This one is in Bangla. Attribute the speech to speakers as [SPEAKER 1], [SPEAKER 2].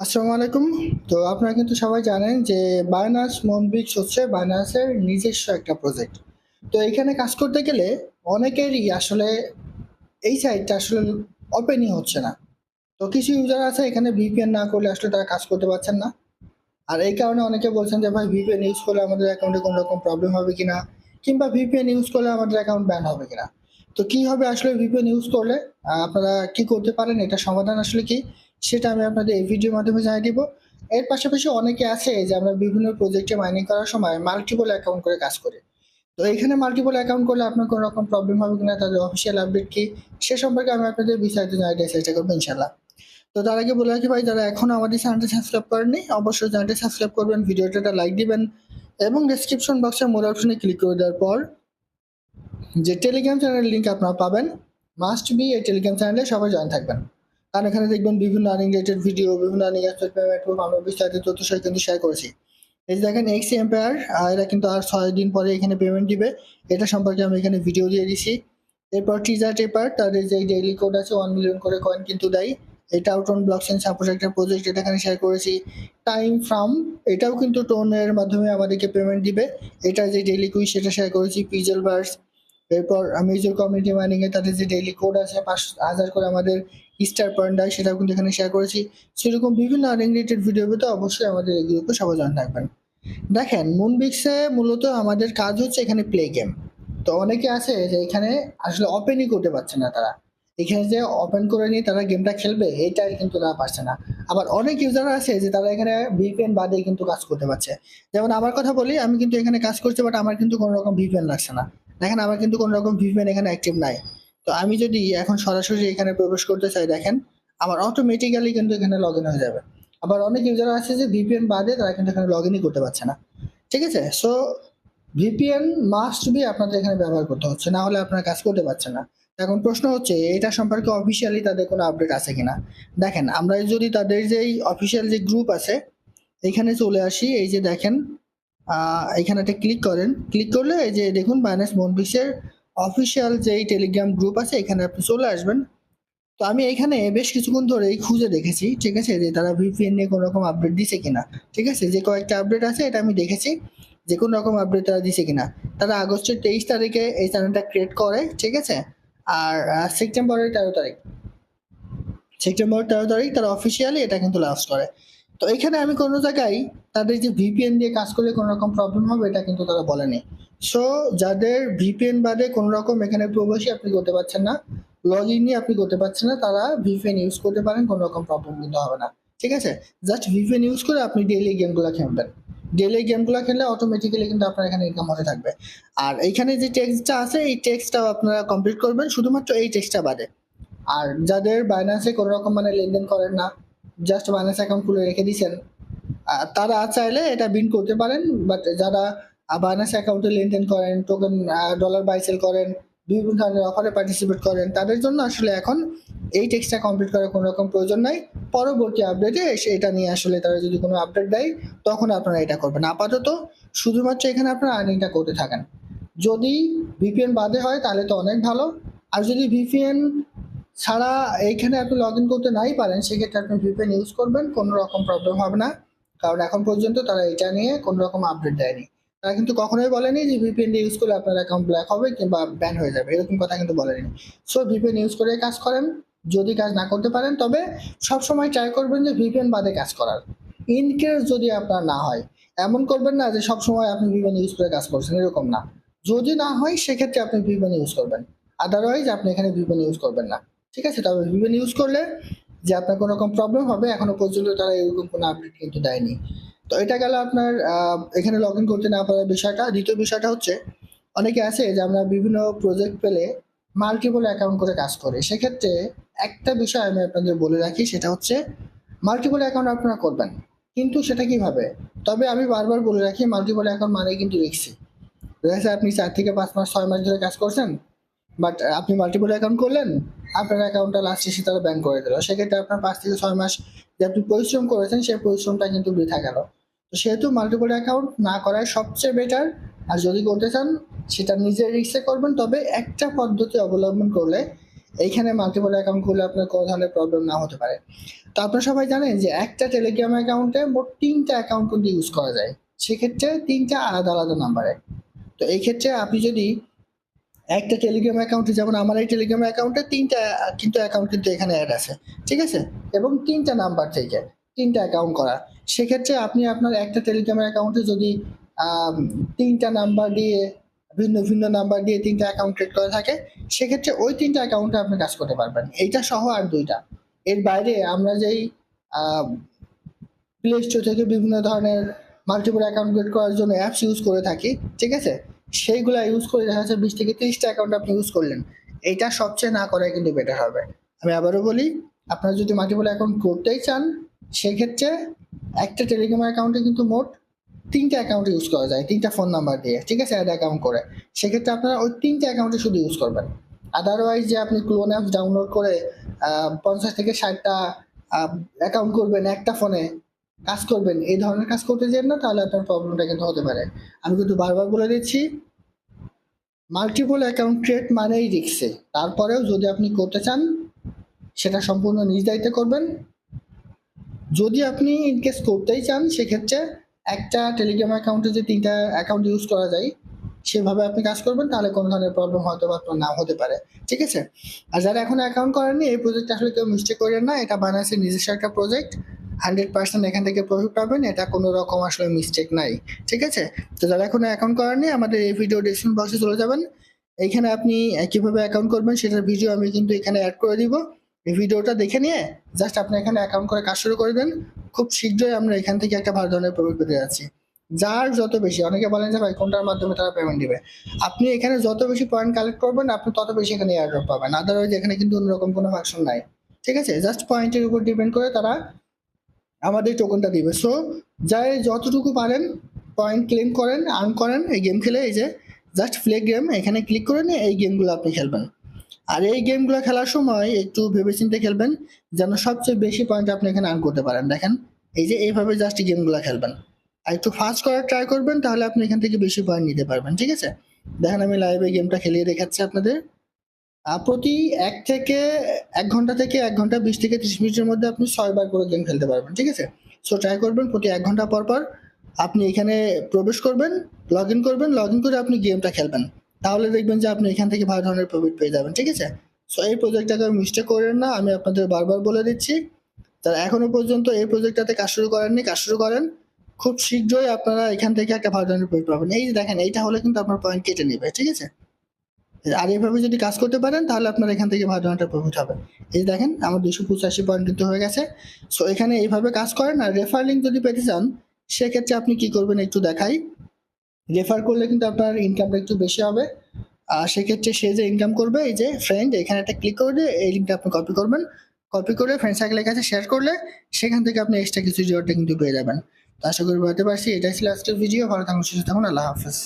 [SPEAKER 1] আসসালামু আলাইকুম। তো আপনারা কিন্তু সবাই জানেন যে বায়নাস মনবিক্স হচ্ছে বায়নাসের নিজস্ব একটা প্রজেক্ট তো এখানে কাজ করতে গেলে অনেকেরই আসলে এই সাইটটা আসলে ওপেনই হচ্ছে না। তো কিছু ইউজার আছে এখানে ভিপিএন না করলে আসলে তারা কাজ করতে পারছেন না। আর এই কারণে অনেকে বলছেন যে, ভাই ভিপিএন ইউজ করলে আমাদের অ্যাকাউন্টে কোনো রকম প্রবলেম হবে কিনা? কিংবা ভিপিএন ইউজ করলে আমাদের অ্যাকাউন্ট ব্যান হবে কিনা? তো কি হবে আসলে ভিপিএন ইউজ করলে? আপনারা কি করতে পারেন? এটা সমাধান আসলে কি? সেটা আমি আপনাদের এই ভিডিওর মাধ্যমে জানিয়ে দিব। এর পাশাপাশি অনেকে আছে যে আমরা বিভিন্ন প্রজেক্টে মাইনিং করার সময় মাল্টিপল অ্যাকাউন্ট করে কাজ করি। তো এখানে মাল্টিপল অ্যাকাউন্ট করলে আপনার কোনো রকম প্রবলেম হবে কিনা, তাদের অফিসিয়াল আপডেট কি, সে সম্পর্কে আমি আপনাদের বিস্তারিত জানাতে চেষ্টা করব ইনশাল্লাহ তো তার আগে বলে রাখি ভাই, যারা এখনও আমাদের চ্যানেলটি সাবস্ক্রাইব করেননি, অবশ্যই চ্যানেলটি সাবস্ক্রাইব করবেন ভিডিওটা লাইক দিবেন এবং ডেসক্রিপশন বক্সে মোর অপশনে ক্লিক করে দেওয়ার পর যে টেলিগ্রাম চ্যানেলের লিঙ্ক আপনারা পাবেন মাস্ট বি এই টেলিগ্রাম চ্যানেলে সবাই জয়েন থাকবেন। কারণ এখানে দেখবেন বিভিন্ন আর্নিং রিলেটেড ভিডিও বিভিন্ন আর্নিং পেমেন্ট আমরা বিস্তারিত তথ্য সহ কিন্তু শেয়ার করেছি। এই যে দেখেন এক্স এম্পায়ার এরা কিন্তু আর ছয় দিন পরে এখানে পেমেন্ট দিবে। এটা সম্পর্কে আমি এখানে ভিডিও দিয়ে দিছি। এরপর টিজার টেপার তাদের যে ডেইলি কোড আছে ওয়ান মিলিয়ন করে কয়েন কিন্তু দেয়। এটা টোন ব্লক চেন সাপোর্ট একটা প্রজেক্ট এটা এখানে শেয়ার করেছি। টাইম ফ্রাম এটাও কিন্তু টোনের মাধ্যমে আমাদেরকে পেমেন্ট দিবে। এটা যে ডেইলি কুইজ সেটা শেয়ার করেছি পিজেল বার্স এরপর মেজর কমিউনিটি মাইনিং এ তাদের যে ডেইলি কোড আছে, পাঁচ হাজার করে আমাদের স্টার পয়েন্ট দেয় সেটাও কিন্তু এখানে শেয়ার করেছি। সেরকম বিভিন্ন আর্নিং রিলেটেড ভিডিও পেতে অবশ্যই আমাদের এই গ্রুপে সবাই জানা থাকবেন। দেখেন মুনবিক্সে মূলত আমাদের কাজ হচ্ছে এখানে প্লে গেম তো অনেকে আছে যে এখানে আসলে ওপেনই করতে পারছে না তারা। এখানে যে ওপেন করে নিয়ে তারা গেমটা খেলবে এইটাই কিন্তু তারা পারছে না। আবার অনেক ইউজার আছে যে তারা এখানে ভিপিএন বাদে কিন্তু কাজ করতে পারছে। যেমন আমার কথা বলি, আমি কিন্তু এখানে কাজ করছি বাট আমার কিন্তু কোনো রকম ভিপিএন লাগছে না। দেখেন, আমার কিন্তু কোনো রকম ভিপিএন এখানে অ্যাক্টিভ নাই। তো আমি যদি এখন সরাসরি এখানে প্রবেশ করতে চাই, দেখেন, আমার অটোমেটিক্যালি কিন্তু এখানে লগ ইন হয়ে যাবে। আবার অনেক ইউজার আছে যে ভিপিএন বাদে তারা কিন্তু এখানে লগ করতে পারছে না। ঠিক আছে? সো ভিপিএন মাস্ট বি আপনাদের এখানে ব্যবহার করতে হচ্ছে, না হলে আপনারা কাজ করতে পারছেন না। এখন প্রশ্ন হচ্ছে, এটা সম্পর্কে অফিসিয়ালি তাদের কোনো আপডেট আছে কিনা? দেখেন, আমরা যদি তাদের যে অফিসিয়াল যে গ্রুপ আছে, এখানে চলে আসি, এই যে দেখেন এখানে একটা ক্লিক করেন। ক্লিক করলে এই যে দেখুন মাইনাস মনবিক্সের অফিসিয়াল যেই টেলিগ্রাম গ্রুপ আছে, এখানে আপনি চলে আসবেন। তো আমি এখানে বেশ কিছুক্ষণ ধরেই খুঁজে দেখেছি, ঠিক আছে? যে তারা ভিপিএন নিয়ে কোনো রকম আপডেট দিছে কিনা, ঠিক আছে? যে কয়েকটা আপডেট আছে, এটা আমি দেখেছি। যে কোনো রকম আপডেট তারা দিছে কিনা। তারা আগস্টের তেইশ তারিখে এই চ্যানেলটা ক্রিয়েট করে, ঠিক আছে? আর সেপ্টেম্বরের তেরো তারিখ। সেপ্টেম্বর তেরো তারিখ তারা অফিসিয়ালি এটা কিন্তু লঞ্চ করে। তো এখানে আমি কোনো জায়গায় তাদের যে ভিপিএন দিয়ে কাজ করলে কোনো রকম প্রবলেম হবে, এটা কিন্তু তারা বলেনি সো যাদের ভিপিএন বাদে কোনো রকম এখানে প্রবেশই আপনি করতে পারছেন না লগ ইনই আপনি করতে পারছেন না, তারা ভিপিএন ইউজ করতে পারেন, কোনো রকম প্রবলেম কিন্তু হবে না। ঠিক আছে? জাস্ট ভিপিএন ইউজ করে আপনি ডেইলি গেমগুলো খেলবেন। ডেইলি গেমগুলো খেললে অটোমেটিক্যালি কিন্তু আপনার এখানে ইনকাম হতে থাকবে। আর এইখানে যে টেক্সটটা আছে, এই টেক্সটটাও আপনারা কমপ্লিট করবেন, শুধুমাত্র এই টেক্সটটা বাদে। আর যাদের বাইন্যান্সে কোনো রকম মানে লেনদেন করেন না জাস্ট বাইন্যান্স অ্যাকাউন্ট খুলে রেখে দিয়েছেন। তারা চাইলে এটা বিন করতে পারেন বাট যারা বাইন্যান্স অ্যাকাউন্টে লেনদেন করেন টোকেন ডলার বাই সেল করেন, বিভিন্ন ধরনের অফারে পার্টিসিপেট করেন, তাদের জন্য আসলে এখন এই টেক্সটা কমপ্লিট করার কোনো রকম প্রয়োজন নাই। পরবর্তী আপডেটে এসে এটা নিয়ে আসলে তারা যদি কোনো আপডেট দেয়, তখন আপনারা এটা করবেন। আপাতত শুধুমাত্র এখানে আপনারা আর্নিংটা করতে থাকেন। যদি ভিপিএন বাদে হয়, তাহলে তো অনেক ভালো। আর যদি ভিপিএন ছাড়া এইখানে আপনি লগ ইন করতে নাই পারেন, সেক্ষেত্রে আপনি ভিপিএন ইউজ করবেন, কোনো রকম প্রবলেম হবে না। কারণ এখন পর্যন্ত তারা এটা নিয়ে কোনো রকম আপডেট দেয়নি। তারা কিন্তু কখনোই বলেনি যে ভিপিএন ইউজ করলে আপনার অ্যাকাউন্ট ব্ল্যাক হবে কিংবা ব্যান হয়ে যাবে, এরকম কথা কিন্তু বলেনি। সো ভিপিএন ইউজ করে কাজ করেন, যদি কাজ না করতে পারেন, তবে সবসময় ট্রাই করবেন যে ভিপিএন বাদে কাজ করার। ইন কেস যদি আপনার না হয়, এমন করবেন না যে সবসময় আপনি ভিপিএন ইউজ করে কাজ করছেন, এরকম না। যদি না হয়, সেক্ষেত্রে আপনি ভিপিএন ইউজ করবেন। আদারওয়াইজ আপনি এখানে ভিপিএন ইউজ করবেন না। ঠিক আছে, তবে ভিপিএন ইউজ করলে যে আপনার কোনো রকম প্রবলেম হবে, এখনও পর্যন্ত তারা এরকম কোনো আপডেট কিন্তু দেয়নি। তো এটা গেল আপনার এখানে লগ ইন করতে না পারার বিষয়টা। দ্বিতীয় বিষয়টা হচ্ছে, অনেকে আছে যে আমরা বিভিন্ন প্রজেক্ট পেলে মাল্টিপল অ্যাকাউন্ট করে কাজ করে। সেক্ষেত্রে একটা বিষয় আমি আপনাদের বলে রাখি, সেটা হচ্ছে মাল্টিপল অ্যাকাউন্ট আপনারা করবেন, কিন্তু সেটা কীভাবে? তবে আমি বারবার বলে রাখি মাল্টিপল অ্যাকাউন্ট মানে কিন্তু রিক্সি দেখা আপনি চার থেকে পাঁচ মাস, ছয় মাস ধরে কাজ করছেন বাট আপনি মাল্টিপল অ্যাকাউন্ট করলেন আপনার অ্যাকাউন্টটা লাস্টে এসে তারা ব্যান করে দিল। সেক্ষেত্রে আপনার পাঁচ থেকে ছয় মাস যে আপনি পরিশ্রম করেছেন, সেই পরিশ্রমটা কিন্তু বৃথা গেল। তো সেহেতু মাল্টিপল অ্যাকাউন্ট না করাই সবচেয়ে বেটার আর যদি করতে চান, সেটা নিজের রিক্সে করবেন, তবে একটা পদ্ধতি অবলম্বন করলে এইখানে মাল্টিপল অ্যাকাউন্ট খুললে আপনার কোনো ধরনের প্রবলেম না হতে পারে। তো আপনারা সবাই জানেন যে একটা টেলিগ্রাম অ্যাকাউন্টে মোট তিনটা অ্যাকাউন্ট কিন্তু ইউজ করা যায়। সেক্ষেত্রে তিনটা আলাদা আলাদা নাম্বারে তো এই ক্ষেত্রে আপনি যদি একটা টেলিগ্রাম অ্যাকাউন্টে যেমন আমার এই টেলিগ্রাম অ্যাকাউন্টে তিনটা, কিন্তু অ্যাকাউন্ট কিন্তু এখানে অ্যাড আছে, ঠিক আছে? এবং তিনটা নাম্বার থেকে তিনটা অ্যাকাউন্ট করা। সেক্ষেত্রে আপনি আপনার একটা টেলিগ্রাম অ্যাকাউন্টে যদি তিনটা নাম্বার দিয়ে, ভিন্ন ভিন্ন নাম্বার দিয়ে তিনটা অ্যাকাউন্ট ক্রিয়েট করা থাকে, সেক্ষেত্রে ওই তিনটা অ্যাকাউন্টে আপনি কাজ করতে পারবেন। এইটা সহ আর দুইটা। এর বাইরে আমরা যেই প্লে স্টোর থেকে বিভিন্ন ধরনের মাল্টিপল অ্যাকাউন্ট ক্রিয়েট করার জন্য অ্যাপস ইউজ করে থাকি, ঠিক আছে? সেইগুলো ইউজ করে দেখা যাচ্ছে বিশ থেকে তিরিশটা অ্যাকাউন্ট আপনি ইউজ করলেন। এইটা সবচেয়ে না করাই কিন্তু বেটার হবে। আমি আবারও বলি, আপনারা যদি মাল্টিপল অ্যাকাউন্ট করতেই চান, সেক্ষেত্রে একটা টেলিগ্রাম অ্যাকাউন্টে কিন্তু মোট তিনটা অ্যাকাউন্ট ইউজ করা যায়, তিনটা ফোন নাম্বার দিয়ে, ঠিক আছে অ্যাড অ্যাকাউন্ট করে। সেক্ষেত্রে আপনারা ওই তিনটা অ্যাকাউন্টে শুধু ইউজ করবেন। আদারওয়াইজ যে আপনি ক্লোন অ্যাপস ডাউনলোড করে পঞ্চাশ থেকে ষাটটা অ্যাকাউন্ট করবেন একটা ফোনে কাজ করবেন, এই ধরনের কাজ করতে চান না, তাহলে আপনার প্রবলেমটা কিন্তু হতে পারে। আমি কিন্তু বারবার বলে দিচ্ছি মাল্টিপল অ্যাকাউন্ট ক্রিয়েট মানেই রিক্সে তারপরেও যদি আপনি করতে চান, সেটা সম্পূর্ণ নিজ দায়িত্বে করবেন। যদি আপনি ইনকেস করতেই চান, সেক্ষেত্রে একটা টেলিগ্রাম অ্যাকাউন্টে যে তিনটা অ্যাকাউন্ট ইউজ করা যায়, সেভাবে আপনি কাজ করবেন, তাহলে কোনো ধরনের প্রবলেম হয়তো বা আপনার নাও হতে পারে। ঠিক আছে? আর যারা এখন অ্যাকাউন্ট করেননি, এই প্রজেক্ট আসলে কেউ মিস্টেক করেন না, এটা বানাসের নিজস্ব একটা প্রজেক্ট হান্ড্রেড পার্সেন্ট এখান থেকে প্রফিট পাবেন, এটা কোনো রকম আসলে মিস্টেক নাই, ঠিক আছে? তো যারা এখনও অ্যাকাউন্ট করেননি আমাদের এই ভিডিও ডিসক্রিপশন বক্সে চলে যাবেন। এইখানে আপনি কীভাবে অ্যাকাউন্ট করবেন সেটার ভিডিও আমি কিন্তু এখানে অ্যাড করে দিব। এই ভিডিওটা দেখে নিয়ে জাস্ট আপনি এখানে অ্যাকাউন্ট করে কাজ শুরু করে দেন। খুব শীঘ্রই আমরা এখান থেকে একটা ভালো ধরনের প্রফিট পেতে যাচ্ছি। যার যত বেশি, অনেকে বলেন যে ভাই, কোনটার মাধ্যমে তারা পেমেন্ট দিবে? আপনি এখানে যত বেশি পয়েন্ট কালেক্ট করবেন, আপনি তত বেশি এখানে এয়ারড্রপ পাবেন। আদারওয়াইজ এখানে কিন্তু অন্যরকম কোনো ফাংশন নাই, ঠিক আছে? জাস্ট পয়েন্টের উপর ডিপেন্ড করে তারা আমাদের টোকনটা দিবে। সো যাই যতটুকু পারেন পয়েন্ট ক্লেম করেন আর্ন করেন, এই গেম খেলে এই যে জাস্ট প্লে গেম এখানে ক্লিক করে নিয়ে এই গেমগুলো আপনি খেলবেন। আর এই গেমগুলো খেলার সময় একটু ভেবেচিন্তে খেলবেন, যেন সবচেয়ে বেশি পয়েন্ট আপনি এখানে আর্ন করতে পারেন। দেখেন, এই যে এইভাবে জাস্ট গেমগুলো খেলবেন। আর একটু ফাস্ট করার ট্রাই করবেন, তাহলে আপনি এখান থেকে বেশি পয়েন্ট নিতে পারবেন, ঠিক আছে? দেখেন আমি লাইভে গেমটা খেলিয়ে দেখাচ্ছি আপনাদের। প্রতি এক থেকে এক ঘণ্টা থেকে এক ঘণ্টা বিশ থেকে ত্রিশ মিনিটের মধ্যে আপনি ছয়বার করে গেম খেলতে পারবেন, ঠিক আছে? সো ট্রাই করবেন, প্রতি এক ঘণ্টা পর পর আপনি এখানে প্রবেশ করবেন লগ ইন করবেন লগ ইন করে আপনি গেমটা খেলবেন। তাহলে দেখবেন যে আপনি এখান থেকে ভালো ধরনের প্রফিট পেয়ে যাবেন, ঠিক আছে? সো এই প্রজেক্টটাকে মিস্টেক করেন না, আমি আপনাদের বারবার বলে দিচ্ছি। তারা এখনও পর্যন্ত এই প্রজেক্টটাতে কাজ শুরু করেননি, কাজ শুরু করেন। খুব শীঘ্রই আপনারা এখান থেকে একটা ভালো ধরনের প্রফিট পাবেন। এই যে দেখেন, এইটা হলে কিন্তু আপনার পয়েন্ট কেটে নেবে, ঠিক আছে? আর এইভাবে যদি কাজ করতে পারেন, তাহলে আপনার এখান থেকে ভালো ধরনের প্রফিট হবে। এই দেখেন, আমার দুশো পঁচাশি পয়েন্ট হয়ে গেছে। সো এখানে এইভাবে কাজ করেন আর রেফার লিঙ্ক যদি পেতে চান, সেক্ষেত্রে আপনি কি করবেন একটু দেখাই। রেফার করলে কিন্তু আপনার ইনকামটা একটু বেশি হবে। আর সেক্ষেত্রে সে যে ইনকাম করবে, এই যে ফ্রেন্ড এখানে একটা ক্লিক করে দিয়ে এই লিঙ্কটা আপনি কপি করবেন। কপি করে ফ্রেন্ড সার্কেলের কাছে শেয়ার করলে, সেখান থেকে আপনি এক্সট্রা কিছু রিওয়ার্ডটা কিন্তু পেয়ে যাবেন। তো আশা করি বলতে পারছি। এটাই ছিল আজকের ভিডিও ভালো থাকুন, সুস্থ থাকুন। আল্লাহ হাফেজ।